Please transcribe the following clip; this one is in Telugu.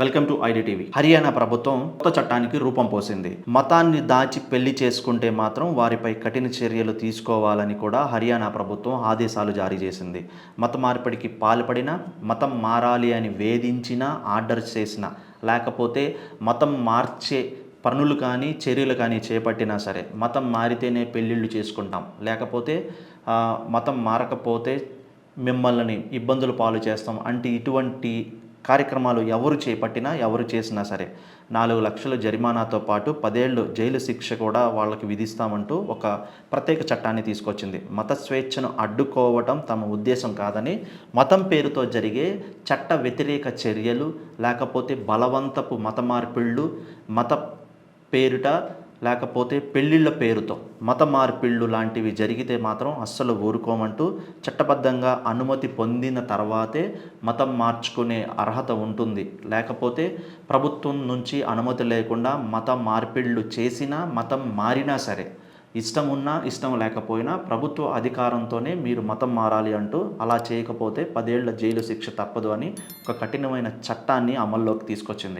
Welcome to IDTV. హర్యానా ప్రభుత్వం కొత్త చట్టానికి రూపం పోసింది. మతాన్ని దాచి పెళ్ళి చేసుకుంటే మాత్రం వారిపై కఠిన చర్యలు తీసుకోవాలని కూడా హర్యానా ప్రభుత్వం ఆదేశాలు జారీ చేసింది. మత మార్పిడికి పాల్పడిన మతం మారాలి అని వేధించిన ఆర్డర్ చేసిన లేకపోతే మతం మార్చే పనులు కానీ చర్యలు కానీ చేపట్టినా సరే మతం మారితేనే పెళ్ళిళ్ళు చేసుకుంటాం. లేకపోతే మతం మారకపోతే మిమ్మల్ని ఇబ్బందులు పాలు చేస్తాం. అంటే ఇటువంటి కార్యక్రమాలు ఎవరు చేపట్టినా ఎవరు చేసినా సరే. నాలుగు లక్షల జరిమానాతో పాటు పదేళ్ళు జైలు శిక్ష కూడా వాళ్ళకి విధిస్తామంటూ ఒక ప్రత్యేక చట్టాన్ని తీసుకొచ్చింది. మత స్వేచ్ఛను అడ్డుకోవటం తమ ఉద్దేశం కాదని మతం పేరుతో జరిగే చట్ట వ్యతిరేక చర్యలు లేకపోతే బలవంతపు మత మార్పిళ్ళు మత పేరిట లేకపోతే పెళ్ళిళ్ళ పేరుతో మత మార్పిళ్ళు లాంటివి జరిగితే మాత్రం అస్సలు ఊరుకోమంటూ చట్టబద్ధంగా అనుమతి పొందిన తర్వాతే మతం మార్చుకునే అర్హత ఉంటుంది. లేకపోతే ప్రభుత్వం నుంచి అనుమతి లేకుండా మత మార్పిళ్ళు చేసినా మతం మారినా సరే ఇష్టం ఉన్నా ఇష్టం లేకపోయినా ప్రభుత్వ అధికారంతోనే మీరు మతం మారాలి అంటూ అలా చేయకపోతే పదేళ్ళ జైలు శిక్ష తప్పదు అని ఒక కఠినమైన చట్టాన్ని అమల్లోకి తీసుకొచ్చింది.